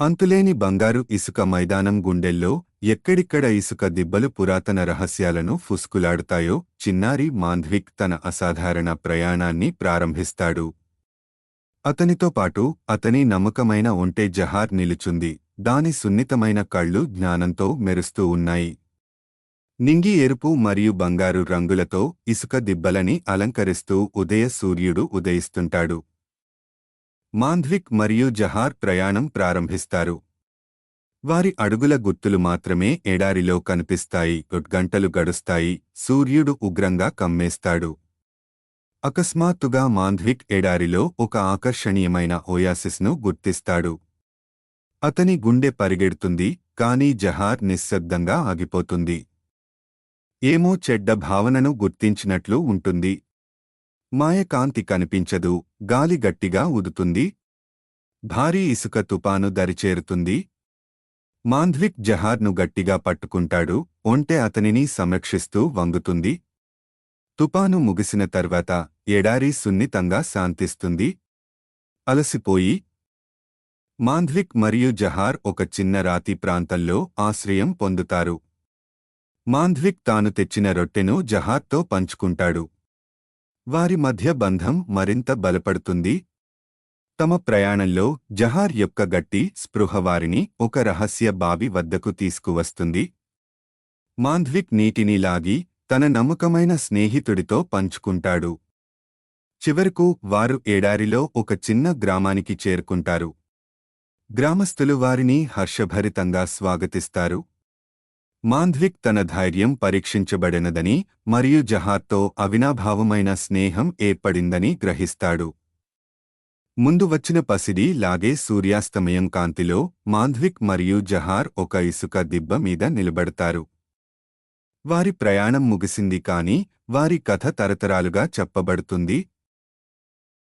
అంతులేని బంగారు ఇసుక మైదానం గుండెల్లో ఎక్కడిక్కడ ఇసుక దిబ్బలు పురాతన రహస్యాలను ఫుస్కులాడుతాయో చిన్నారి మాంధ్విక్ తన అసాధారణ ప్రయాణాన్ని ప్రారంభిస్తాడు. అతనితో పాటు అతని నమ్మకమైన ఒంటె జహార్ నిలుచుంది. దాని సున్నితమైన కళ్ళు జ్ఞానంతో మెరుస్తూ ఉన్నాయి. నింగి ఎరుపు మరియు బంగారు రంగులతో ఇసుక దిబ్బలని అలంకరిస్తూ ఉదయ సూర్యుడు ఉదయిస్తుంటాడు. మాంధ్విక్ మరియు జహార్ ప్రయాణం ప్రారంభిస్తారు. వారి అడుగుల గుర్తులు మాత్రమే ఎడారిలో కనిపిస్తాయి గంటలు గడుస్తాయి సూర్యుడు ఉగ్రంగా కమ్మేస్తాడు. అకస్మాత్తుగా మాంధ్విక్ ఎడారిలో ఒక ఆకర్షణీయమైన ఓయాసిస్ను గుర్తిస్తాడు. అతని గుండె పరిగెడుతుంది కాని జహార్ నిశ్శబ్దంగా ఆగిపోతుంది. ఏమో చెడ్డ భావనను గుర్తించినట్లు ఉంటుంది. మాయకాంతి కనిపించదు గాలి గట్టిగా ఉదుతుంది భారీ ఇసుక తుపాను దరిచేరుతుంది. మాంధ్విక్ జహార్ను గట్టిగా పట్టుకుంటాడు ఒంటె అతనిని సంరక్షిస్తూ వంగుతుంది. తుపాను ముగిసిన తర్వాత ఎడారి సున్నితంగా శాంతిస్తుంది. అలసిపోయి మాంధ్విక్ మరియు జహార్ ఒక చిన్న రాతి ప్రాంతంలో ఆశ్రయం పొందుతారు. మాంధ్విక్ తాను తెచ్చిన రొట్టెను జహార్తో పంచుకుంటాడు. వారి మధ్య బంధం మరింత బలపడుతుంది. తమ ప్రయాణంలో జహార్ యొక్క గట్టి స్పృహ వారిని ఒక రహస్య బావి వద్దకు తీసుకువస్తుంది. మాంధ్విక్ నీటిని లాగి తన నమ్మకమైన స్నేహితుడితో పంచుకుంటాడు. చివరకు వారు ఏడారిలో ఒక చిన్న గ్రామానికి చేరుకుంటారు. గ్రామస్థులు వారిని హర్షభరితంగా స్వాగతిస్తారు. మాంధ్విక్ తన ధైర్యం పరీక్షించబడినదని మరియు జహార్తో అవినాభావమైన స్నేహం ఏర్పడిందని గ్రహిస్తాడు. ముందు వచ్చిన పసిడి లాగే సూర్యాస్తమయం కాంతిలో మాంధ్విక్ మరియు జహార్ ఒక ఇసుక దిబ్బ మీద నిలబడతారు. వారి ప్రయాణం ముగిసింది కాని వారి కథ తరతరాలుగా చెప్పబడుతుంది.